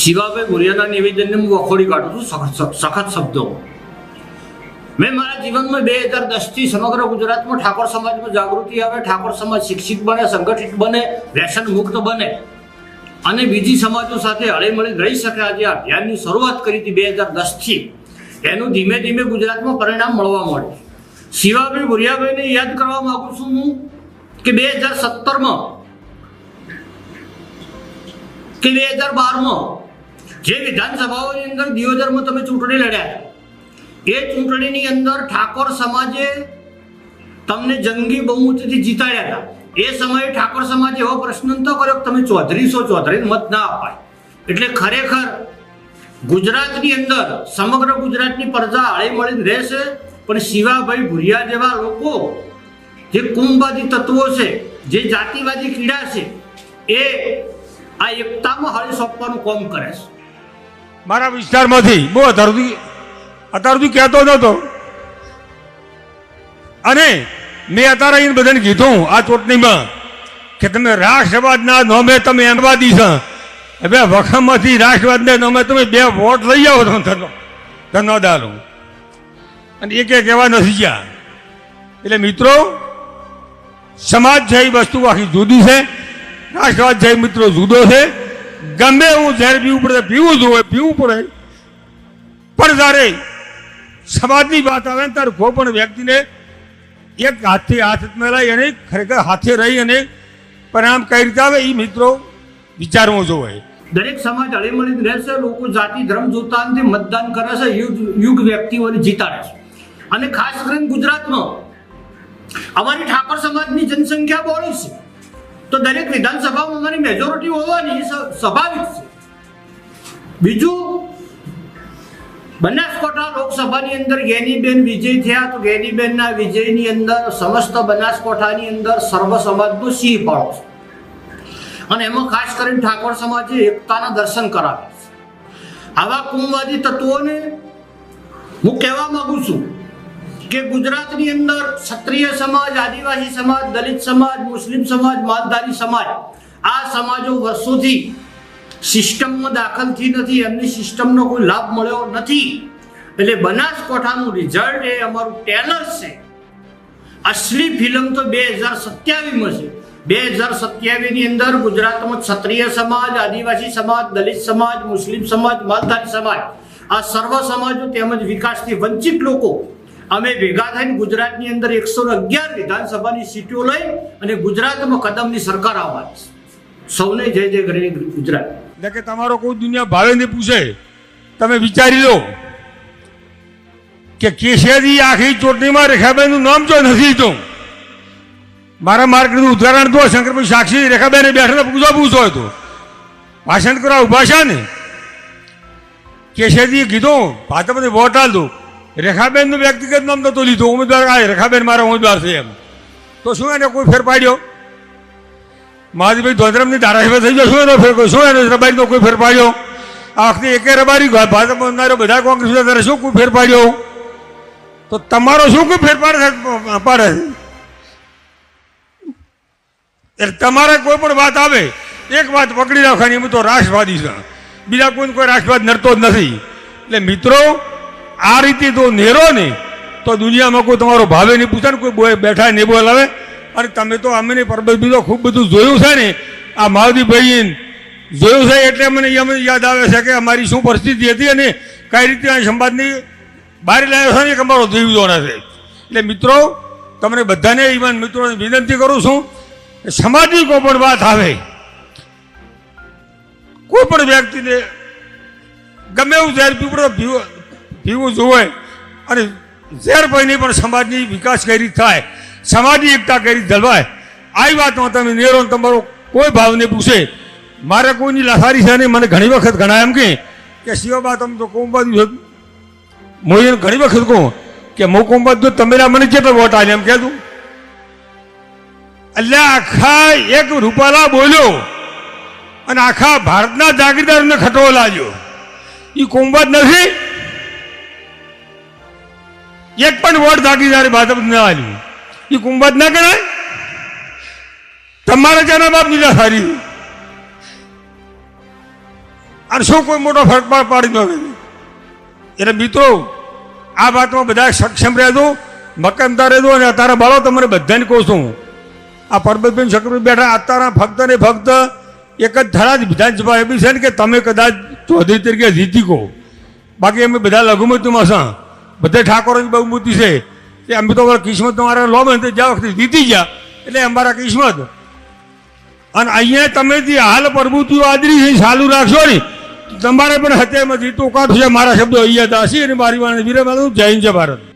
શિવાભાઈ ભુરિયાના નિવેદનને હું વખોડી કાઢું છું, સખત શબ્દો. મેં મારા જીવનમાં બે હજાર દસથી સમગ્ર ગુજરાતમાં ઠાકોર સમાજમાં જાગૃતિ આવે, ઠાકોર સમાજ શિક્ષિત બને, સંગઠિત બને, વ્યસન મુક્ત બને અને બીજી સમાજો સાથે હળીમળી રહી શકે આજે અભિયાનની શરૂઆત કરી હતી બે હજાર દસથી. એનું ધીમે ધીમે ગુજરાતમાં પરિણામ મળવા માંડ્યું. શિવાભાઈ ભુરિયાભાઈને યાદ કરવા માગું છું હું કે બે હજાર સત્તરમાં કે બે હજાર બારમાં જે વિધાનસભાઓની અંદર દિયોદરમાં તમે ચૂંટણી લડ્યા એ ચૂંટણીની અંદર ઠાકોર સમાજે તમને જંગી બહુમતીથી જીતાડ્યા હતા. એ સમયે ઠાકોર સમાજે એવો પ્રશ્ન નતો કર્યો કે તમે ચોધરીસો ચોધરી મત ના અપાય. એટલે ખરેખર ગુજરાતની અંદર, સમગ્ર ગુજરાતની પ્રજા હળી મળીને રહેશે, પણ શિવાભાઈ ભુરિયા જેવા લોકો જે કુંભવાદી તત્વો છે, જે જાતિવાદી કીડા છે, એ આ એકતામાં હળી સોંપવાનું કામ કરે છે. મારા વિસ્તારમાંથી બહુ અત્યાર સુધી કહેતો નહોતો. અને મેં અત્યારે અહીં બધાને કીધું આ ચૂંટણીમાં કે તમે રાષ્ટ્રવાદના નોમે તમે એમવાદી છો. હવે વખમમાંથી રાષ્ટ્રવાદના નોમે તમે બે વોટ લઈ આવો તો ધન્યવાદ અને એક એક એવા નથી ગયા. એટલે મિત્રો, સમાજ છે એ વસ્તુ આખી જુદી છે. રાષ્ટ્રવાદ જય મિત્રો જુદો છે. ગમે હું જ્યારે પીવું પડે પીવું જ હોય, પીવું પડે. પણ જ્યારે સમાજની વાત આવે ને, ત્યારે કોઈ પણ વ્યક્તિને એક હાથથી હાથ ન લઈ અને ખરેખર હાથે રહી અને પરિણામ કઈ રીતે આવે, એ મિત્રો વિચારવું જોઈએ. દરેક સમાજ હળીમળીને રહેશે લોકો જાતિ, ધર્મ જોતા નથી મતદાન કરે છે યુગ યુગ વ્યક્તિઓને જીતાડે છે. અને ખાસ કરીને ગુજરાતમાં, અમારી ઠાકોર સમાજની જનસંખ્યા બહોળી છે. તો દરેક વિધાનસભામાં અમારી મેજોરિટી હોવાની સ્વાભાવિક છે. બીજું, બનાસકોઠા લોકસભાની અંદર ગેનીબેન વિજય થયા તો ગેનીબેનના વિજયની અંદર સમસ્ત બનાસકોઠાની અંદર સર્વ સમાજનો સિંહ ફાળો છે. અને એમાં ખાસ કરીને ઠાકોર સમાજે એકતાના દર્શન કરાવે છે. આવા કુંવાદી તત્વોને હું કહેવા માંગુ છું કે ગુજરાતની અંદર ક્ષત્રિય સમાજ, આદિવાસી સમાજ, દલિત સમાજ, મુસ્લિમ સમાજ માલધારી સમાજ, આ સમાજો વર્ષોથી સિસ્ટમમાં દાખલ થઈ નથી, એમની સિસ્ટમનો કોઈ લાભ મળ્યો નથી. એટલે બનાસકોઠાનું રિઝલ્ટ એ અમારું ટેલર છે. અસલી ફિલ્મ તો બે હજાર સત્યાવીસમાં છે. બે હજાર સત્યાવીસની અંદર ગુજરાતમાં ક્ષત્રિય સમાજ, આદિવાસી સમાજ, દલિત સમાજ, મુસ્લિમ સમાજ માલધારી સમાજ, આ સર્વ સમાજો તેમજ વિકાસથી વંચિત લોકો અમે ભેગા થઈને ગુજરાતની અંદર એકસો અગિયાર વિધાનસભાની સીટો લઈ અને ગુજરાતમાં કદમની સરકાર આવવાની સૌને જય જય કરી ગુજરાત. એટલે કે તમારો કોઈ દુનિયા ભાવે પૂછે. તમે વિચારી લો કે કેશિયાથી આખી ચૂંટણીમાં રેખાબેનનું નામ જો નથી તો મારા માર્ગનું ઉદાહરણ તો શંકરભાઈ સાક્ષી, રેખાબેને બેઠેલા પૂછો પૂછો હતો ભાષણ કરવા, ઊભા છે ને? કેશિયાજીએ કીધું, ભાજપને વોટ આલ દો. રેખાબેનનું વ્યક્તિગત નામ નતો લીધું. ઉમેદવાર આ રેખાબેન મારા ઉમેદવાર છે એમ. તો શું એને કોઈ ફેર પાડ્યો? મહાદેવભાઈ ધોધરમની ધારાસભ્ય થઈ ગયો. શું એનો ફેર શું એનો રબારીનો કોઈ ફેર પાડ્યો? આ વખતે એકે રબારી ભાજપ બંધારો બધા કોંગ્રેસ ત્યારે શું કોઈ ફેર પાડ્યો? તો તમારો શું કોઈ ફેરફાર પાડે પાડે એટલે તમારે કોઈ પણ વાત આવે, એક વાત પકડી રાખવાની, હું તો રાષ્ટ્રવાદી છે. બીજા કોઈ કોઈ રાષ્ટ્રવાદ નડતો જ નથી. એટલે મિત્રો આ રીતે તો નેરો ને તો દુનિયામાં કોઈ તમારો ભાવે નહીં પૂછે ને કોઈ બોય બેઠા નહીં બોલાવે અને તમે તો અમે પરબત બીજો ખૂબ બધું જોયું છે ને, આ માવદીભાઈ જોયું છે એટલે મને અમને યાદ આવે છે કે અમારી શું પરિસ્થિતિ હતી અને કઈ રીતે આ સંવાદની બહાર લાવ્યો છે ને કે અમારો જીવ જોડે છે. એટલે મિત્રો, તમને બધાને ઈમાન મિત્રોને વિનંતી કરું છું, સમાજની કોઈ પણ વાત આવે, કોઈ પણ વ્યક્તિને ગમે એવું ઝેર પીવડો પીવું જોવે અને ઝેર ભાઈને પણ સમાજની વિકાસ કઈ રીતે થાય. સમાજની એકતા કઈ રીતે જળવાય. આવી વાતમાં તમે નેરો તમારો કોઈ ભાવને પૂછે. મારે કોઈની લાસારી છે નહીં. મને ઘણી વખત ગણાય એમ કે શિવબા, તમે તો કોમબાદ છો. ઘણી વખત કહું કે, મો કોમબાદ તમે મને મને કેટલો વોટ આવે એમ કહેતું એટલે આખા એક રૂપાલા બોલ્યો અને આખા ભારતના જાગીરદારને ખટવો લાગ્યો. એ કોમબાદ નથી એક પણ વોટ જાગીરદારે ભાજપ ન આલ્યું એ કુંભત ના ગણાય? તમારે જેના બાપ બીજા સારી અને શું કોઈ મોટો ફરક પાડી ન એટલે મિત્રો, આ વાતમાં બધા સક્ષમ રહેજો, મક્કમતા રહેજો અને અત્યારે બાળો તમને બધાને કહું છું. આ પરબતબેન શકરભાઈ બેઠા અત્યારના ફક્ત ને ફક્ત એક જ થરાદ વિધાનસભા એવી છે ને કે તમે કદાચ ચૌધરી તરીકે જીતી કહો બાકી અમે બધા લઘુમતીમાં છે બધા ઠાકોરોની મૂર્તિ છે. તે અમે તો કિસ્મત તમારા લો ને જ્યાં વખતે જીતી ગયા. એટલે અમારા કિસ્મત. અને અહીંયા તમે જે હાલ પ્રભુતિઓ આદરી છે, ચાલુ રાખશો ને તમારે પણ હત્યામાં જીતો કાઢશે મારા શબ્દો અહીંયા દાસી અને મારી વાણી વિરમ જય જય ભારત.